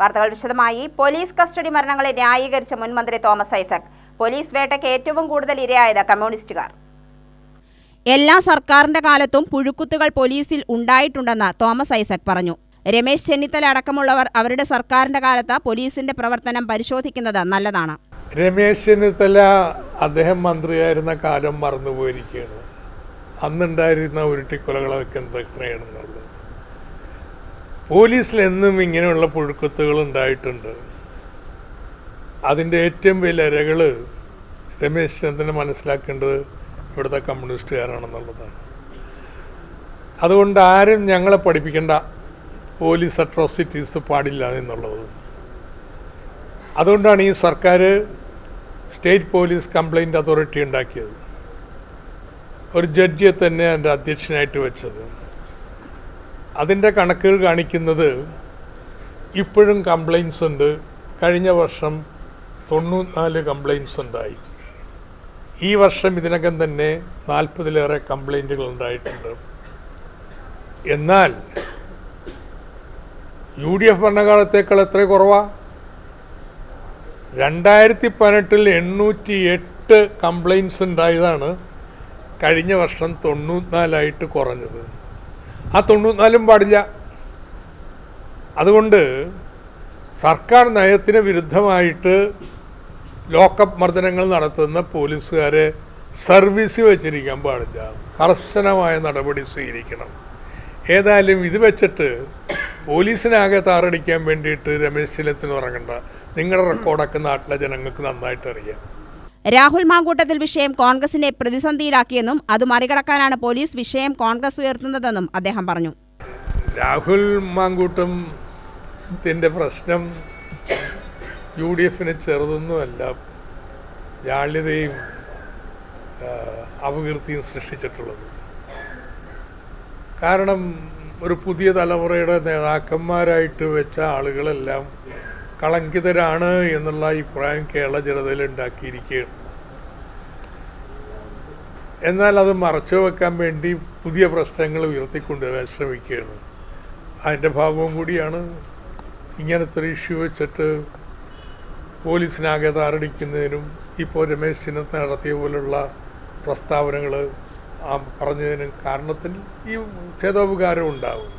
വാർത്തകൾ വിശദമായി. Police custody മരണങ്ങളെ ന്യായീകരിച്ച മുൻമന്ത്രി തോമസ് ഐസക്. പോലീസ് വേട്ടയ്ക്ക് ഏറ്റവും കൂടുതൽ ഇരയായത് കമ്മ്യൂണിസ്റ്റുകാർ. എല്ലാ സർക്കാരിന്റെ കാലത്തും പുഴുക്കുത്തുകൾ പോലീസിൽ ഉണ്ടായിട്ടുണ്ടെന്ന് തോമസ് ഐസക് പറഞ്ഞു. രമേശ് ചെന്നിത്തല അടക്കമുള്ളവർ അവരുടെ സർക്കാരിന്റെ കാലത്ത് പോലീസിന്റെ പ്രവർത്തനം പരിശോധിക്കുന്നത് നല്ലതാണ്. രമേശ് ചെന്നിത്തല അദ്ദേഹം മന്ത്രിയായിരുന്ന കാലം മറന്നുപോയിരിക്കുകയാണ്. അന്നുണ്ടായിരുന്ന ഉരുട്ടിക്കൊലകളൊക്കെ എന്ത് എത്രയാണെന്നുള്ളത് പോലീസിൽ എന്നും ഇങ്ങനെയുള്ള പുഴുക്കത്തുകൾ ഉണ്ടായിട്ടുണ്ട്. അതിന്റെ ഏറ്റവും വലിയ ഇരകൾ രമേശ് ചന്ദ്രനെ മനസ്സിലാക്കേണ്ടത് ഇവിടുത്തെ കമ്മ്യൂണിസ്റ്റുകാരാണെന്നുള്ളതാണ്. അതുകൊണ്ട് ആരും ഞങ്ങളെ പഠിപ്പിക്കേണ്ട. പോലീസ് അട്രോസിറ്റീസ് പാടില്ല എന്നുള്ളത്. അതുകൊണ്ടാണ് ഈ സർക്കാർ സ്റ്റേറ്റ് പോലീസ് കംപ്ലൈന്റ് അതോറിറ്റി ഉണ്ടാക്കിയത്. ഒരു ജഡ്ജിയെ തന്നെ അതിന്റെ അധ്യക്ഷനായിട്ട് വെച്ചത്. അതിന്റെ കണക്കുകൾ കാണിക്കുന്നത് ഇപ്പോഴും കംപ്ലൈൻസ് ഉണ്ട്. കഴിഞ്ഞ വർഷം തൊണ്ണൂറ്റിനാല് കംപ്ലൈൻസ് ഉണ്ടായി. ഈ വർഷം ഇതിനകം തന്നെ നാൽപ്പതിലേറെ കംപ്ലൈന്റുകൾ ഉണ്ടായിട്ടുണ്ട്. എന്നാൽ യു ഡി എഫ് ഭരണകാലത്തേക്കാൾ എത്ര കുറവാ? രണ്ടായിരത്തി പതിനെട്ടിൽ എണ്ണൂറ്റി എട്ട് കംപ്ലൈൻസ് ഉണ്ടായതാണ് കഴിഞ്ഞ വർഷം തൊണ്ണൂറ്റിനാലായിട്ട് കുറഞ്ഞത്. ആ തൊണ്ണൂറ്റിനാലും പാടില്ല. അതുകൊണ്ട് സർക്കാർ നയത്തിന് വിരുദ്ധമായിട്ട് ലോക്കപ്പ് മർദ്ദനങ്ങൾ നടത്തുന്ന പോലീസുകാരെ സർവീസ് വെച്ചിരിക്കാൻ പാടില്ല. കർശനമായ നടപടി സ്വീകരിക്കണം. ഏതായാലും ഇത് വെച്ചിട്ട് പോലീസിനാകെ താറടിക്കാൻ വേണ്ടിയിട്ട് രമേശ് ചെന്നിത്തല ഇറങ്ങണ്ട നിങ്ങളുടെ റെക്കോർഡൊക്കെ നാട്ടിലെ ജനങ്ങൾക്ക് നന്നായിട്ട് അറിയാം. രാഹുൽ മാങ്കൂട്ടത്തിൽ വിഷയം കോൺഗ്രസിനെ പ്രതിസന്ധിയിലാക്കിയെന്നും അത് മറികടക്കാനാണ് പോലീസ് വിഷയം കോൺഗ്രസ് ഉയർത്തുന്നതെന്നും അദ്ദേഹം പറഞ്ഞു. രാഹുൽ മാങ്കൂട്ടത്തിന്റെ പ്രശ്നം യു ഡി എഫിന് ചെറുതൊന്നുമല്ല. ജാള്യതയും അപകീർത്തിയും സൃഷ്ടിച്ചിട്ടുള്ളത്. കാരണം ഒരു പുതിയ തലമുറയുടെ നേതാക്കന്മാരായിട്ട് വെച്ച ആളുകളെല്ലാം കളങ്കിതരാണ് എന്നുള്ള അഭിപ്രായം കേരള ജനതയിൽ ഉണ്ടാക്കിയിരിക്കുകയാണ്. എന്നാൽ അത് മറച്ചു വെക്കാൻ വേണ്ടി പുതിയ പ്രശ്നങ്ങൾ ഉയർത്തിക്കൊണ്ടുവരാൻ ശ്രമിക്കുകയാണ്. അതിന്റെ ഭാഗവും കൂടിയാണ് ഇങ്ങനത്തെ ഒരു ഇഷ്യൂ വെച്ചിട്ട് പോലീസിനാകെ താറടിക്കുന്നതിനും ഇപ്പോൾ രമേശ് ചെന്നിത്തല നടത്തിയ പോലുള്ള പ്രസ്താവനകൾ പറഞ്ഞതിനും കാരണത്തിൽ ഈ ക്ഷേതോപകാരം ഉണ്ടാവും.